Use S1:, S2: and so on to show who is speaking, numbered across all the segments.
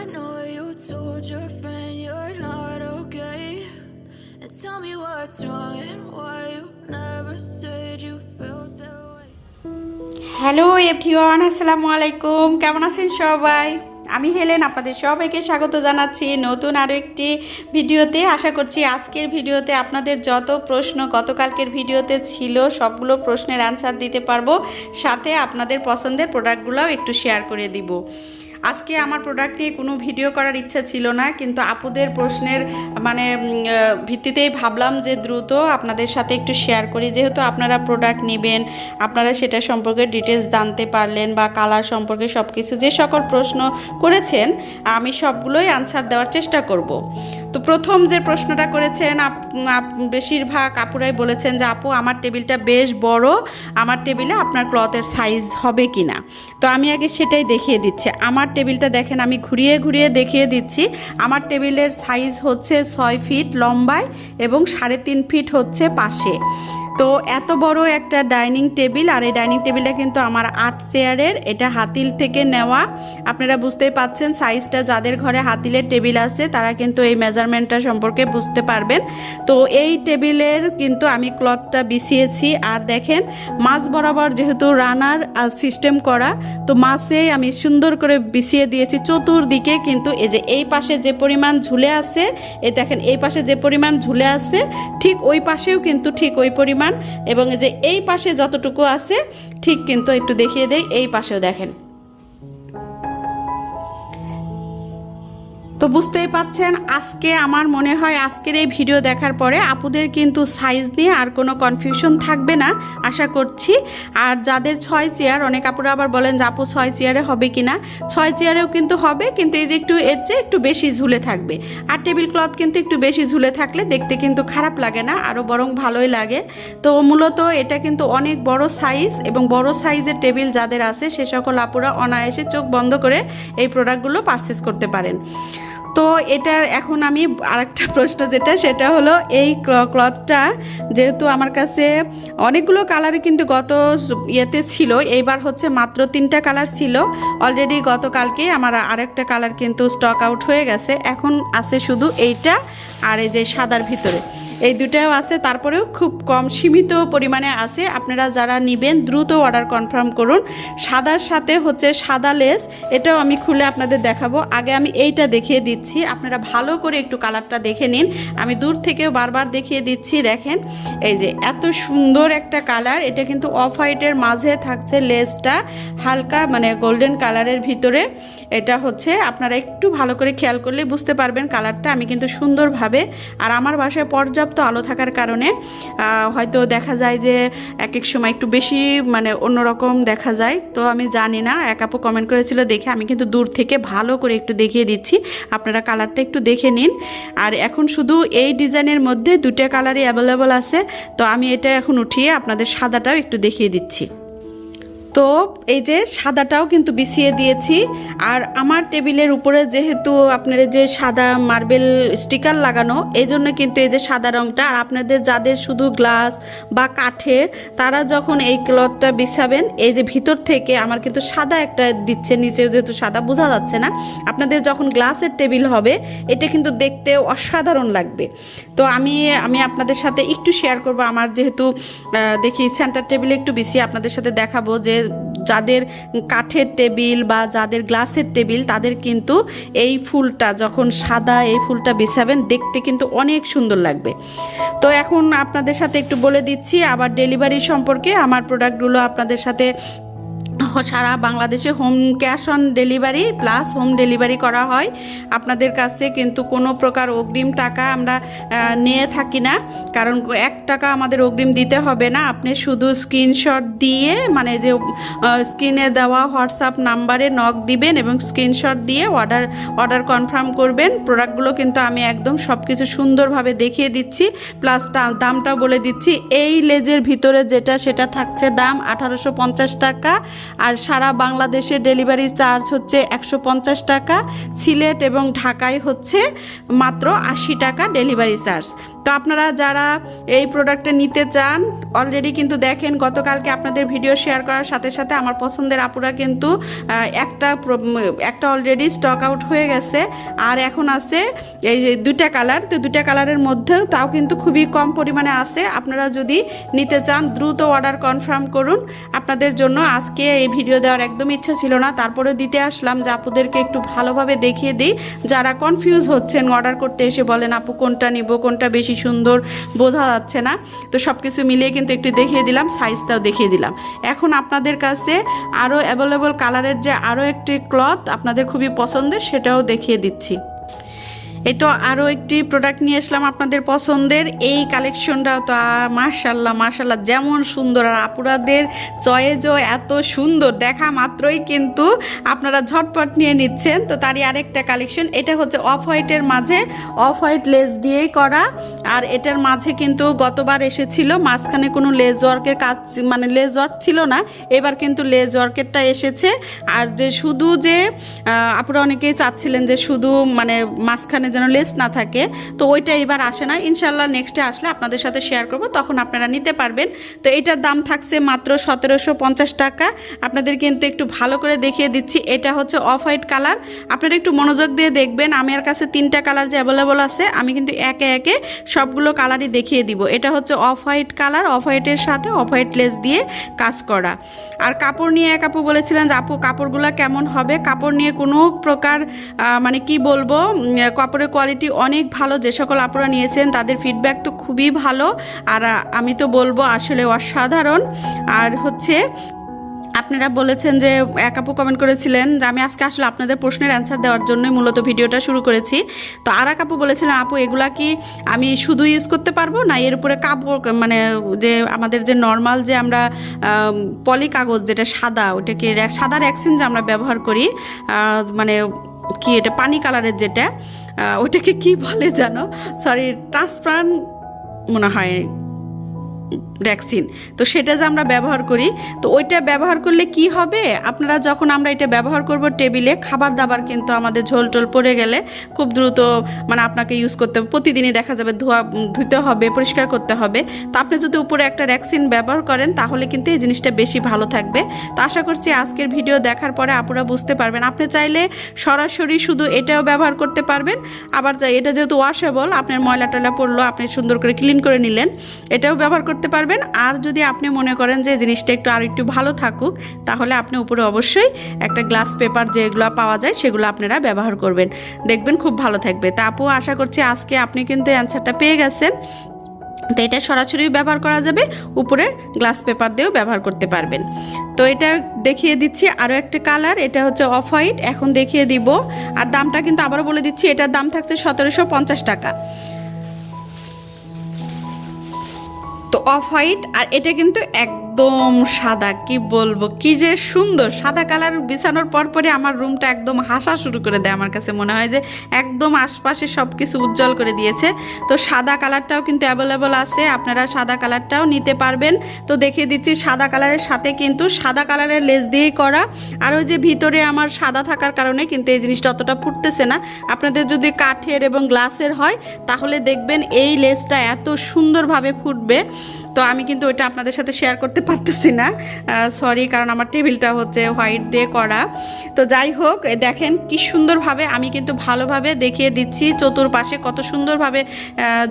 S1: Know you told your friend you're not okay. And tell me what's wrong and why you never said you felt that way.
S2: Hello everyone আসসালামু আলাইকুম কেমন আছেন সবাই? আমি Helen, আপনাদের সবাইকে স্বাগত জানাচ্ছি নতুন আরও একটি ভিডিওতে। আশা করছি আজকের ভিডিওতে আপনাদের যত প্রশ্ন গতকালকের ভিডিওতে ছিল, সবগুলো প্রশ্নের অ্যান্সার দিতে পারব। সাথে আপনাদের পছন্দের প্রোডাক্টগুলোও একটু শেয়ার করে দিব। আজকে আমার প্রোডাক্ট নিয়ে কোনো ভিডিও করার ইচ্ছা ছিল না, কিন্তু আপুদের প্রশ্নের মানে ভিত্তিতেই ভাবলাম যে দ্রুত আপনাদের সাথে একটু শেয়ার করি। যেহেতু আপনারা প্রোডাক্ট নেবেন, আপনারা সেটা সম্পর্কে ডিটেলস জানতে পারলেন বা কালার সম্পর্কে সব কিছু যে সকল প্রশ্ন করেছেন, আমি সবগুলোই আনসার দেওয়ার চেষ্টা করব। তো প্রথম যে প্রশ্নটা করেছেন বেশিরভাগ আপুরাই বলেছেন যে, আপু, আমার টেবিলটা বেশ বড়, আমার টেবিলে আপনার ক্লথের সাইজ হবে কি না তো আমি আগে সেটাই দেখিয়ে দিচ্ছি। আমার টেবিলটা দেখেন, আমি ঘুরিয়ে ঘুরিয়ে দেখিয়ে দিচ্ছি। আমার টেবিলের সাইজ হচ্ছে ছয় ফিট লম্বায় এবং সাড়ে তিন ফিট হচ্ছে পাশে। তো এত বড় একটা ডাইনিং টেবিল, আর এই ডাইনিং টেবিলটা কিন্তু আমার আট চেয়ারের, এটা হাতিল থেকে নেওয়া। আপনারা বুঝতেই পাচ্ছেন সাইজটা যাদের ঘরে হাতিলের টেবিল আছে, তারা কিন্তু এই মেজারমেন্টটা সম্পর্কে বুঝতে পারবেন। তো এই টেবিলের কিন্তু আমি ক্লথটা বিছিয়েছি, আর দেখেন মাছ বরাবর যেহেতু রানার সিস্টেম করা, তো মাছে আমি সুন্দর করে বিছিয়ে দিয়েছি চতুর্দিকে, কিন্তু এই যে এই পাশে যে পরিমাণ ঝুলে আছে, এই দেখেন এই পাশে যে পরিমাণ ঝুলে আছে, ঠিক ওই পাশেও কিন্তু ঠিক ওই পরিমাণ এবং এই যে এই পাশে যতটুকু আছে, ঠিক কিন্তু একটু দেখিয়ে দেই, এই পাশেও দেখেন। তো বুঝতেই পাচ্ছেন, আজকে আমার মনে হয় আজকের এই ভিডিও দেখার পরে আপুদের কিন্তু সাইজ নিয়ে আর কোনো কনফিউশন থাকবে না, আশা করছি। আর যাদের ছয় চেয়ার অনেক আপুরা আবার বলেন যে, আপু, ছয় চেয়ারে হবে কি না ছয় চেয়ারেও কিন্তু হবে, কিন্তু এই যে একটু এর চেয়ে একটু বেশি ঝুলে থাকবে। আর টেবিল ক্লথ কিন্তু একটু বেশি ঝুলে থাকলে দেখতে কিন্তু খারাপ লাগে না, আরও বরং ভালোই লাগে। তো মূলত এটা কিন্তু অনেক বড় সাইজ এবং বড় সাইজের টেবিল যাদের আছে, সে সকল আপুরা অনায়াসে চোখ বন্ধ করে এই প্রোডাক্টগুলো পারচেস করতে পারেন। তো এটা এখন আমি আরেকটা প্রশ্ন যেটা, সেটা হলো এই ক্ল- ক্লথটা যেহেতু আমার কাছে অনেকগুলো কালারে কিন্তু গত ইয়েতে ছিল, এইবার হচ্ছে মাত্র তিনটা কালার ছিল অলরেডি গতকালকে আমার আরেকটা কালার কিন্তু স্টক আউট হয়ে গেছে, এখন আছে শুধু এইটা আর এই যে সাদার ভিতরে। এই দুটাও আছে, তারপরেও খুব কম সীমিত পরিমাণে আছে। আপনারা যারা নেবেন, দ্রুত অর্ডার কনফার্ম করুন। সাদার সাথে হচ্ছে সাদা লেস এটাও আমি খুলে আপনাদের দেখাবো। আগে আমি এইটা দেখিয়ে দিচ্ছি। আপনারা ভালো করে একটু কালারটা দেখে নিন। আমি দূর থেকেও বারবার দেখিয়ে দিচ্ছি, দেখেন। এই যে, এত সুন্দর একটা কালার এটা কিন্তু অফ হোয়াইটের মাঝে থাকছে লেসটা হালকা মানে গোল্ডেন কালারের ভিতরে। এটা হচ্ছে, আপনারা একটু ভালো করে খেয়াল করলে বুঝতে পারবেন কালারটা আমি কিন্তু সুন্দরভাবে, আর আমার বাসায় পর্যাপ্ত আলো থাকার কারণে হয়তো দেখা যায় যে এক এক সময় একটু বেশি মানে অন্যরকম দেখা যায়। তো আমি জানি না, এক আপু কমেন্ট করেছিল, দেখে আমি কিন্তু দূর থেকে ভালো করে একটু দেখিয়ে দিচ্ছি। আপনারা কালারটা একটু দেখে নিন। আর এখন শুধু এই ডিজাইনের মধ্যে দুটো কালারই অ্যাভেলেবল আছে। তো আমি এটা এখন উঠিয়ে আপনাদের সাদাটাও একটু দেখিয়ে দিচ্ছি। তো এই যে সাদাটাও কিন্তু বিছিয়ে দিয়েছি। আর আমার টেবিলের উপরে যেহেতু আপনার যে সাদা মার্বেল স্টিকার লাগানো, এই জন্য কিন্তু এই যে সাদা রঙটা আর আপনাদের যাদের শুধু গ্লাস বা কাঠের, তারা যখন এই ক্লথটা বিছাবেন, এই যে ভিতর থেকে আমার কিন্তু সাদা একটা দিচ্ছে নিচে যেহেতু সাদা, বোঝা যাচ্ছে না। আপনাদের যখন গ্লাসের টেবিল হবে, এটা কিন্তু দেখতে অসাধারণ লাগবে। তো আমি আমি আপনাদের সাথে একটু শেয়ার করব। আমার যেহেতু দেখি সেন্টার টেবিলে একটু বেশি, আপনাদের সাথে দেখাবো যে যাদের কাঠের টেবিল বা যাদের গ্লাসের টেবিল, তাদের কিন্তু এই ফুলটা যখন সাদা এই ফুলটা বিছাবেন, দেখতে কিন্তু অনেক সুন্দর লাগবে। তো এখন আপনাদের সাথে একটু বলে দিচ্ছি, আবার ডেলিভারি সম্পর্কে আমার প্রোডাক্টগুলো আপনাদের সাথে সারা বাংলাদেশে home cash on delivery plus home delivery করা হয়। আপনাদের কাছে কিন্তু কোনো প্রকার অগ্রিম টাকা আমরা নিয়ে থাকি না। কারণ এক টাকা আমাদের অগ্রিম দিতে হবে না। আপনি শুধু স্ক্রিনশট দিয়ে মানে যে স্ক্রিনে দেওয়া হোয়াটসঅ্যাপ নাম্বারে নক দিবেন এবং স্ক্রিনশট দিয়ে অর্ডার অর্ডার কনফার্ম করবেন। প্রোডাক্টগুলো কিন্তু আমি একদম সব কিছু সুন্দরভাবে দেখিয়ে দিচ্ছি। প্লাস দামটাও বলে দিচ্ছি। এই লেজের ভিতরে যেটা, সেটা থাকছে দাম আঠারোশো পঞ্চাশ টাকা। আর সারা বাংলাদেশে ডেলিভারি চার্জ হচ্ছে একশো পঞ্চাশ টাকা, সিলেট এবং ঢাকায় হচ্ছে মাত্র আশি টাকা ডেলিভারি চার্জ। তো আপনারা যারা এই প্রোডাক্টটা নিতে চান অলরেডি কিন্তু দেখেন গতকালকে আপনাদের ভিডিও শেয়ার করার সাথে সাথে আমার পছন্দের আপুরা কিন্তু একটা একটা অলরেডি স্টক আউট হয়ে গেছে। আর এখন আছে এই যে কালার তো দুইটা কালারের মধ্যেও তাও কিন্তু খুবই কম পরিমাণে আছে। আপনারা যদি নিতে চান, দ্রুত অর্ডার কনফার্ম করুন। আপনাদের জন্য আজকে এই ভিডিও দেওয়ার একদম ইচ্ছা ছিল না। তারপরে দিতে আসলাম যে আপুদেরকে একটু ভালোভাবে দেখিয়ে দিই। যারা কনফিউজ হচ্ছেন অর্ডার করতে এসে বলেন, আপু কোনটা নিব, কোনটা বেশি সুন্দর বোঝা যাচ্ছে না। তো সব কিছু মিলিয়ে কিন্তু একটু দেখিয়ে দিলাম সাইজটাও দেখিয়ে দিলাম। এখন আপনাদের কাছে আরও অ্যাভেলেবল কালারের যে আরও একটি ক্লথ আপনাদের খুবই পছন্দের, সেটাও দেখিয়ে দিচ্ছি। এই তো আরও একটি প্রোডাক্ট নিয়ে আসলাম আপনাদের পছন্দের। এই কালেকশনটা তো মার্শাল্লাহ মার্শাল্লাহ যেমন সুন্দর। আর আপুরাদের চয়েজও এত সুন্দর। দেখা মাত্রই কিন্তু আপনারা ঝটপট নিয়ে নিচ্ছেন। তো তারই আরেকটা কালেকশন এটা হচ্ছে অফ হোয়াইটের মাঝে। অফ হোয়াইট লেস দিয়েই করা। আর এটার মাঝে কিন্তু গতবার এসেছিল, মাঝখানে কোনো লেজ ওয়ার্কের কাজ মানে লেজ ওয়ার্ক ছিল না। এবার কিন্তু লেজ ওয়ার্কেরটা এসেছে। আর যে শুধু যে আপনারা অনেকেই চাচ্ছিলেন যে শুধু মানে মাঝখানে যেন লেস না থাকে। তো ওইটা এবার আসে না। ইনশাল্লাহ নেক্সটে আসলে আপনাদের সাথে শেয়ার করব। তখন আপনারা নিতে পারবেন। তো এটার দাম থাকছে মাত্র সতেরোশো পঞ্চাশ টাকা। আপনাদের কিন্তু একটু ভালো করে দেখিয়ে দিচ্ছি। এটা হচ্ছে অফ হোয়াইট কালার আপনারা একটু মনোযোগ দিয়ে দেখবেন। আমি আর কাছে তিনটা কালার যে অ্যাভেলেবল আছে আমি কিন্তু একে একে সবগুলো কালারই দেখিয়ে দিব। এটা হচ্ছে অফ হোয়াইট কালার অফ হোয়াইটের সাথে অফ হোয়াইট লেস দিয়ে কাজ করা। আর কাপড় নিয়ে এক আপু বলেছিলেন যে আপু কাপড়গুলো কেমন হবে? কাপড় নিয়ে কোনো প্রকার মানে কি বলব উম, কাপড়ের কোয়ালিটি অনেক ভালো। যে সকল আপুরা নিয়েছেন, তাদের ফিডব্যাক তো খুবই ভালো। আর আমি তো বলব আসলে অসাধারণ। আর হচ্ছে, আপনারা বলেছেন যে এক আপু কমেন্ট করেছিলেন যে, আমি আজকে আসলে আপনাদের প্রশ্নের অ্যান্সার দেওয়ার জন্যই মূলত ভিডিওটা শুরু করেছি। তো আর এক আপু বলেছিলেন, আপু, এগুলা কি আমি শুধু ইউজ করতে পারব? না, এর উপরে কাপড় মানে যে আমাদের যে নর্মাল যে আমরা পলি কাগজ যেটা সাদা, ওটাকে সাদার অ্যাক্সিন যে আমরা ব্যবহার করি মানে কি এটা পানি কালারের যেটা? ওটাকে কি বলে জানো? সরি ট্রান্সপারেন্ট মনে হয় ভ্যাকসিন তো সেটা যে আমরা ব্যবহার করি, তো ওইটা ব্যবহার করলে কি হবে? আপনারা যখন আমরা এটা ব্যবহার করব টেবিলে খাবার দাবার কিন্তু আমাদের ঝোল টোল পড়ে গেলে খুব দ্রুত মানে আপনাকে ইউজ করতে হবে। প্রতিদিনই দেখা যাবে ধোয়া ধুতে হবে, পরিষ্কার করতে হবে। তো আপনি যদি উপরে একটা ভ্যাকসিন ব্যবহার করেন, তাহলে কিন্তু এই জিনিসটা বেশি ভালো থাকবে। তো আশা করছি আজকের ভিডিও দেখার পরে আপুরা বুঝতে পারবেন। আপনি চাইলে সরাসরি শুধু এটাও ব্যবহার করতে পারবেন। আবার যা- এটা যেহেতু ওয়াশেবল আপনার ময়লা টয়লা পড়ল, আপনি সুন্দর করে ক্লিন করে নিলেন, এটাও ব্যবহার করতে পারবেন। আর যদি আপনি মনে করেন যে জিনিসটা একটু আর একটু ভালো থাকুক, তাহলে আপনি উপরে অবশ্যই একটা গ্লাস পেপার যেগুলো পাওয়া যায়, সেগুলো আপনারা ব্যবহার করবেন। দেখবেন খুব ভালো থাকবে। তা আপু, আশা করছি আজকে আপনি কিন্তু অ্যান্সারটা পেয়ে গেছেন। তো এটা সরাসরি ব্যবহার করা যাবে, উপরে গ্লাস পেপার দিয়েও ব্যবহার করতে পারবেন। তো এটা দেখিয়ে দিচ্ছি আরও একটা কালার, এটা হচ্ছে অফ হোয়াইট এখন দেখিয়ে দিব। আর দামটা কিন্তু আবারও বলে দিচ্ছি, এটার দাম থাকছে সতেরোশো পঞ্চাশ টাকা। তো অফ হোয়াইট আর এটা কিন্তু একদম সাদা, কি বলব? কি যে সুন্দর। সাদা কালার বিছানোর পর পরে আমার রুমটা একদম হাসা শুরু করে দেয় আমার কাছে মনে হয় যে একদম আশপাশে সব কিছু উজ্জ্বল করে দিয়েছে। তো সাদা কালারটাও কিন্তু অ্যাভেলেবল আছে, আপনারা সাদা কালারটাও নিতে পারবেন। তো দেখিয়ে দিচ্ছি সাদা কালারের সাথে কিন্তু সাদা কালারের লেস দিয়েই করা। আর ওই যে ভিতরে আমার সাদা থাকার কারণে কিন্তু এই জিনিসটা অতটা ফুটতেছে না। আপনাদের যদি কাঠের এবং গ্লাসের হয়, তাহলে দেখবেন এই লেসটা এত সুন্দরভাবে ফুটবে। তো আমি কিন্তু ওইটা আপনাদের সাথে শেয়ার করতে পারতেছি না। সরি কারণ আমার টেবিলটা হচ্ছে হোয়াইট দিয়ে করা। তো যাই হোক দেখেন কি সুন্দরভাবে আমি কিন্তু ভালোভাবে দেখিয়ে দিচ্ছি। চতুর্পাশে কত সুন্দরভাবে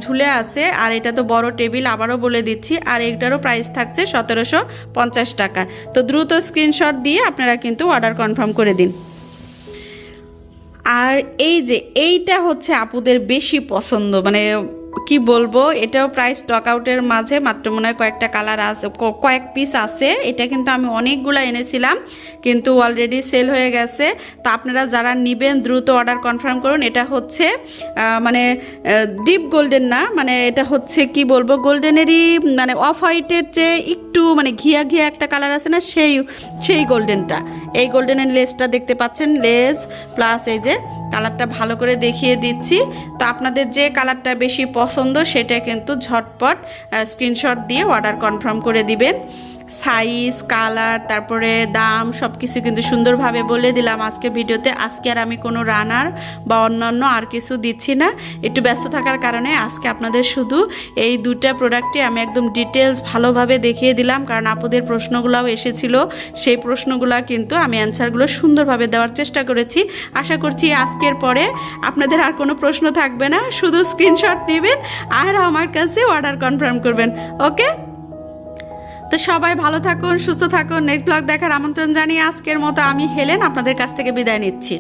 S2: ঝুলে আছে। আর এটা তো বড় টেবিল, আবারও বলে দিচ্ছি। আর এইটারও প্রাইস থাকছে সতেরোশো পঞ্চাশ টাকা। তো দ্রুত স্ক্রিনশট দিয়ে আপনারা কিন্তু অর্ডার কনফার্ম করে দিন। আর এই যে, এইটা হচ্ছে আপুদের বেশি পছন্দ। মানে কি বলব, এটাও প্রায় স্টক আউটের মাঝে, মাত্র মনে হয় কয়েকটা কালার আছে কয়েক পিস আছে। এটা কিন্তু আমি অনেকগুলো এনেছিলাম, কিন্তু অলরেডি সেল হয়ে গেছে। তো আপনারা যারা নেবেন, দ্রুত অর্ডার কনফার্ম করুন। এটা হচ্ছে মানে ডিপ গোল্ডেন না মানে এটা হচ্ছে কি বলব গোল্ডেনেরই মানে অফ হোয়াইটের চেয়ে একটু মানে ঘিয়া ঘিয়া একটা কালার আছে না, সেই সেই গোল্ডেনটা এই গোল্ডেনের লেসটা দেখতে পাচ্ছেন লেস প্লাস এই যে কালারটা ভালো করে দেখিয়ে দিচ্ছি। তো আপনাদের যে কালারটা বেশি পছন্দ সেটা কিন্তু ঝটপট স্ক্রিনশট দিয়ে অর্ডার কনফার্ম করে দিবেন। সাইজ কালার তারপরে দাম সব কিছু কিন্তু সুন্দরভাবে বলে দিলাম আজকে ভিডিওতে। আজকে আর আমি কোনো রানার বা অন্যান্য আর কিছু দিচ্ছি না। একটু ব্যস্ত থাকার কারণে আজকে আপনাদের শুধু এই দুটা প্রোডাক্টই আমি একদম ডিটেলস ভালোভাবে দেখিয়ে দিলাম। কারণ আপুদের প্রশ্নগুলোও এসেছিল, সেই প্রশ্নগুলো কিন্তু আমি অ্যান্সারগুলো সুন্দরভাবে দেওয়ার চেষ্টা করেছি। আশা করছি আজকের পরে আপনাদের আর কোনো প্রশ্ন থাকবে না। শুধু স্ক্রিনশট নেবেন আর আমার কাছে অর্ডার কনফার্ম করবেন। ওকে তো সবাই ভালো থাকুন, সুস্থ থাকুন। নেক্সট ব্লগ দেখার আমন্ত্রণ জানিয়ে আজকের মতো আমি, হেলেন, আপনাদের কাছ থেকে বিদায় নিচ্ছি।